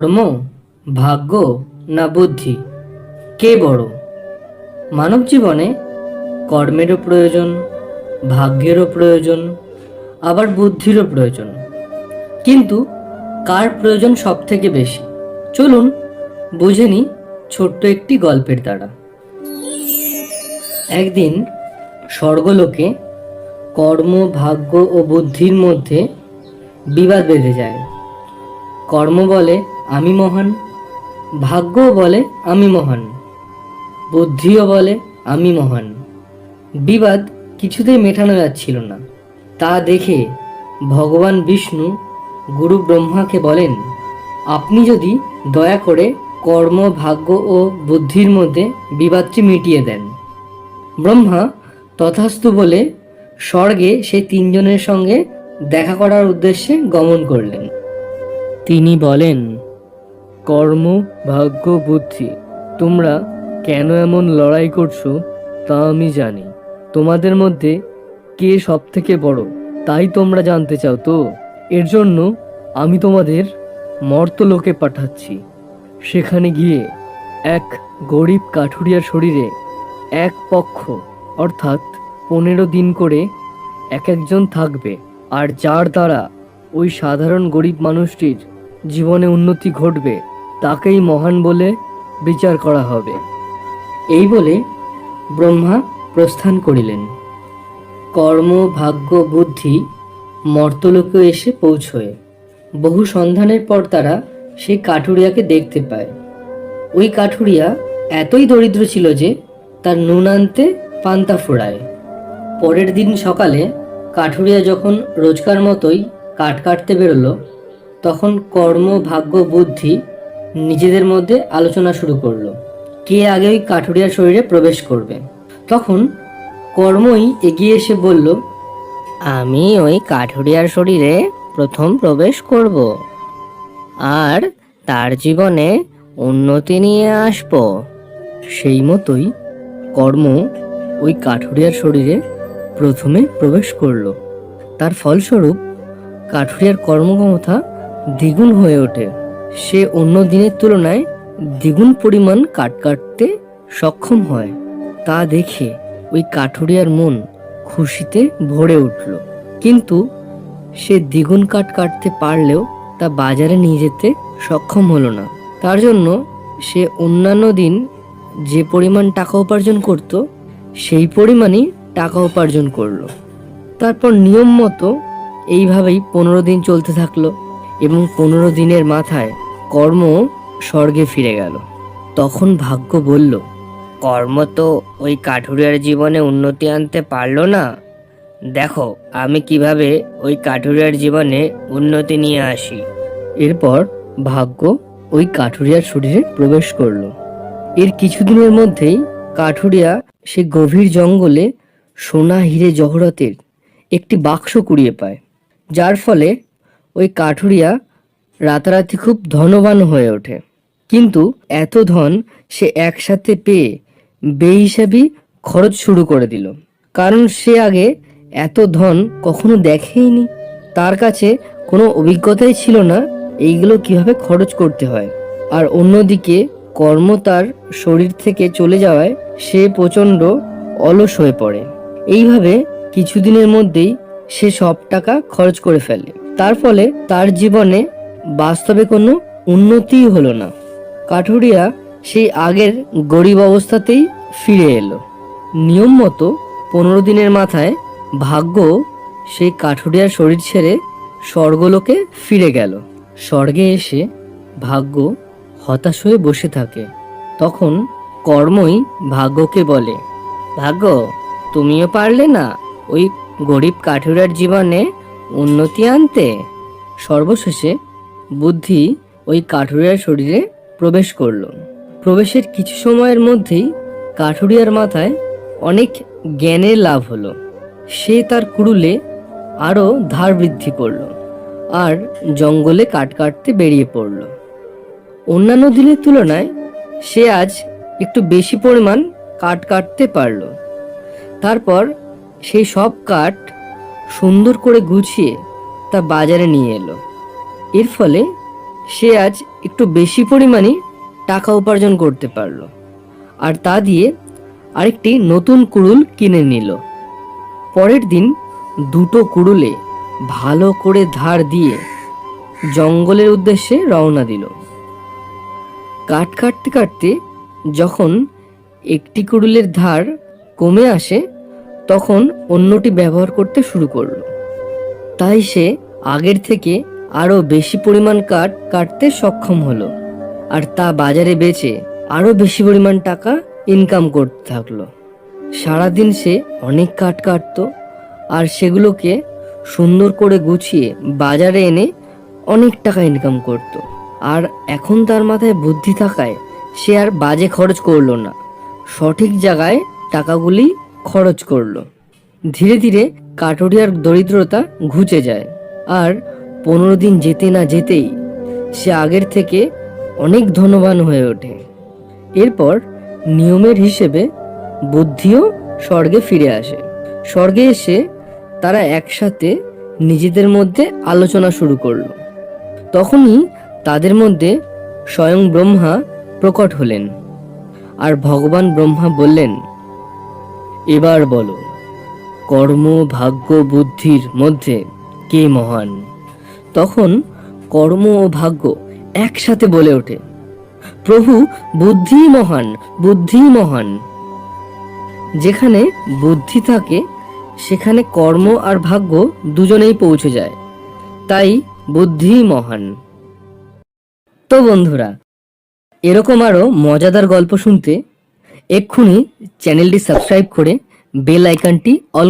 কর্ম ভাগ্য না বুদ্ধি? কে বড়? মানব জীবনে কর্মেরও প্রয়োজন, ভাগ্যেরও প্রয়োজন, আবার বুদ্ধিরও প্রয়োজন। কিন্তু কার প্রয়োজন সব থেকে বেশি? চলুন বুঝে নিই ছোট্ট একটি গল্পের দ্বারা। একদিন স্বর্গলোকে কর্ম, ভাগ্য ও বুদ্ধির মধ্যে বিবাদ বেঁধে যায়। কর্ম বলে আমি মহান। ভাগ্যও বলে আমি মহান। বুদ্ধিও বলে আমি মহান। বিবাদ কিছুতেই মেটানো যাচ্ছিল না। তা দেখে ভগবান বিষ্ণু গুরু ব্রহ্মাকে বলেন, আপনি যদি দয়া করে কর্ম, ভাগ্য ও বুদ্ধির মধ্যে বিবাদটি মিটিয়ে দেন। ব্রহ্মা তথাস্তু বলে স্বর্গে সেই তিনজনের সঙ্গে দেখা করার উদ্দেশ্যে গমন করলেন। তিনি বলেন কর্ম, ভাগ্য, বুদ্ধি। তোমরা কেন এমন লড়াই করছ, তা আমি জানি। তোমাদের মধ্যে কে সব থেকে বড়, তাই তোমরা জানতে চাও তো? এর জন্য আমি তোমাদের মর্তলোকে পাঠাচ্ছি। সেখানে গিয়ে এক গরিব কাঠুরিয়ার শরীরে এক পক্ষ, অর্থাৎ পনেরো দিন করে এক একজন থাকবে। আর যার দ্বারা ওই সাধারণ গরিব মানুষটির জীবনে উন্নতি ঘটবে তাকেই মহান বলে বিচার করা হবে। এই বলে ব্রহ্মা প্রস্থান করিলেন। কর্ম, ভাগ্য, বুদ্ধি মর্তলোকে এসে পৌঁছয়। বহু সন্ধানের পর তারা সেই কাঠুরিয়াকে দেখতে পায়। ওই কাঠুরিয়া এতই দরিদ্র ছিল যে তার নুন আনতে পান্তা ফোড়ায়। পরের দিন সকালে কাঠুরিয়া যখন রোজকার মতোই কাঠ কাটতে বেরোলো, তখন কর্ম, ভাগ্য, বুদ্ধি নিজেদের মধ্যে আলোচনা শুরু করল। কে আগে ওই কাঠুরিয়ার শরীরে প্রবেশ করবে? তখন কর্মই এগিয়ে এসে বলল, আমি ওই কাঠুরিয়ার শরীরে প্রথম প্রবেশ করব। আর তার জীবনে উন্নতি নিয়ে আসব। সেই মতোই কর্ম ওই কাঠুরিয়ার শরীরে প্রথমে প্রবেশ করল। তার ফলস্বরূপ কাঠুরিয়ার কর্মক্ষমতা দ্বিগুণ হয়ে ওঠে। সে অন্য দিনের তুলনায় দ্বিগুণ পরিমাণ কাঠ কাটতে সক্ষম হয়। তা দেখে ওই কাঠুরিয়ার মন খুশিতে ভরে উঠল। কিন্তু সে দ্বিগুণ কাঠ কাটতে পারলেও তা বাজারে নিয়ে যেতে সক্ষম হলো না। তার জন্য সে অন্যান্য দিন যে পরিমাণ টাকা উপার্জন করত, সেই পরিমাণই টাকা উপার্জন করল। তারপর নিয়ম মতো এইভাবেই পনেরো দিন চলতে থাকল এবং পনেরো দিনের মাথায় কর্ম স্বর্গে ফিরে গেল। তখন ভাগ্য বলল, কর্ম তো ওই কাঠুরিয়ার জীবনে উন্নতি আনতে পারল না। দেখো, আমি কীভাবে ওই কাঠুরিয়ার জীবনে উন্নতি নিয়ে আসি। এরপর ভাগ্য ওই কাঠুরিয়ার শরীরে প্রবেশ করল। এর কিছুদিনের মধ্যেই কাঠুরিয়া সে গভীর জঙ্গলে সোনা হিরে জহরতের একটি বাক্স কুড়িয়ে পায়। যার ফলে ওই কাঠুরিয়া রাতারাতি খুব ধনবান হয়ে ওঠে। কিন্তু এত ধন সে একসাথে পেয়ে বেহিসাবি খরচ শুরু করে দিল। কারণ সে আগে এত ধন কখনো দেখেইনি। তার কাছে কোনো অভিজ্ঞতাই ছিল না এইগুলো কীভাবে খরচ করতে হয়। আর অন্যদিকে কর্ম তার শরীর থেকে চলে যাওয়ায় সে প্রচণ্ড অলস হয়ে পড়ে। এইভাবে কিছুদিনের মধ্যেই সে সব টাকা খরচ করে ফেলে। তার ফলে তার জীবনে বাস্তবে কোনো উন্নতিই হলো না। কাঠুরিয়া সেই আগের গরিব অবস্থাতেই ফিরে এলো। নিয়ম মতো পনেরো দিনের মাথায় ভাগ্য সেই কাঠুরিয়ার শরীর ছেড়ে স্বর্গলোকে ফিরে গেল। স্বর্গে এসে ভাগ্য হতাশ হয়ে বসে থাকে। তখন কর্মই ভাগ্যকে বলে। ভাগ্য, তুমিও পারলে না ওই গরিব কাঠুরার জীবনে উন্নতি আনতে? সর্বশেষে বুদ্ধি ওই কাঠুরিয়ার শরীরে প্রবেশ করল। প্রবেশের কিছু সময়ের মধ্যেই কাঠুরিয়ার মাথায় অনেক জ্ঞানের লাভ হলো। সে তার কুড়ুলে আরও ধার বৃদ্ধি করল আর জঙ্গলে কাঠ কাটতে বেরিয়ে পড়ল। অন্যান্য দিনের তুলনায় সে আজ একটু বেশি পরিমাণ কাঠ কাটতে পারল। তারপর সেই সব কাঠ সুন্দর করে গুছিয়ে তা বাজারে নিয়ে এলো। এর ফলে সে আজ একটু বেশি পরিমাণে টাকা উপার্জন করতে পারল আর তা দিয়ে আরেকটি নতুন কুড়ুল কিনে নিল। পরের দিন দুটো কুড়ুলে ভালো করে ধার দিয়ে জঙ্গলের উদ্দেশ্যে রওনা দিল। কাঠ কাটতে কাটতে যখন একটি কুড়ুলের ধার কমে আসে, তখন অন্যটি ব্যবহার করতে শুরু করল। তাই সে আগের থেকে আরও বেশি পরিমাণ কাঠ কাটতে সক্ষম হলো। আর তা বাজারে বেচে আরও বেশি পরিমাণ টাকা ইনকাম করতে থাকল। সারাদিন সে অনেক কাঠ কাটতো আর সেগুলোকে সুন্দর করে গুছিয়ে বাজারে এনে অনেক টাকা ইনকাম করত। আর এখন তার মাথায় বুদ্ধি থাকায় সে আর বাজে খরচ করল না। সঠিক জায়গায় টাকাগুলি খরচ করল। ধীরে ধীরে কাটোরিয়ার দরিদ্রতা ঘুচে যায়। আর পনেরো দিন যেতে না যেতেই সে আগের থেকে অনেক ধনবান হয়ে ওঠে। এরপর নিয়মের হিসেবে বুদ্ধিও স্বর্গে ফিরে আসে। স্বর্গে এসে তারা একসাথে নিজেদের মধ্যে আলোচনা শুরু করল। তখনই তাদের মধ্যে স্বয়ং ব্রহ্মা প্রকট হলেন আর ভগবান ব্রহ্মা বললেন, এবার বলো, কর্ম, ভাগ্য, বুদ্ধির মধ্যে কে মহান? তখন কর্ম ও ভাগ্য একসাথে বলে ওঠে। প্রভু বুদ্ধি মহান বুদ্ধি মহান যেখানে বুদ্ধি থাকে, সেখানে কর্ম আর ভাগ্য দুজনেই পৌঁছে যায়। তাই বুদ্ধি মহান তো বন্ধুরা, এরকম আরও মজাদার গল্প শুনতে এক্ষুনি চ্যানেলটি সাবস্ক্রাইব করে বেল আইকনটি অল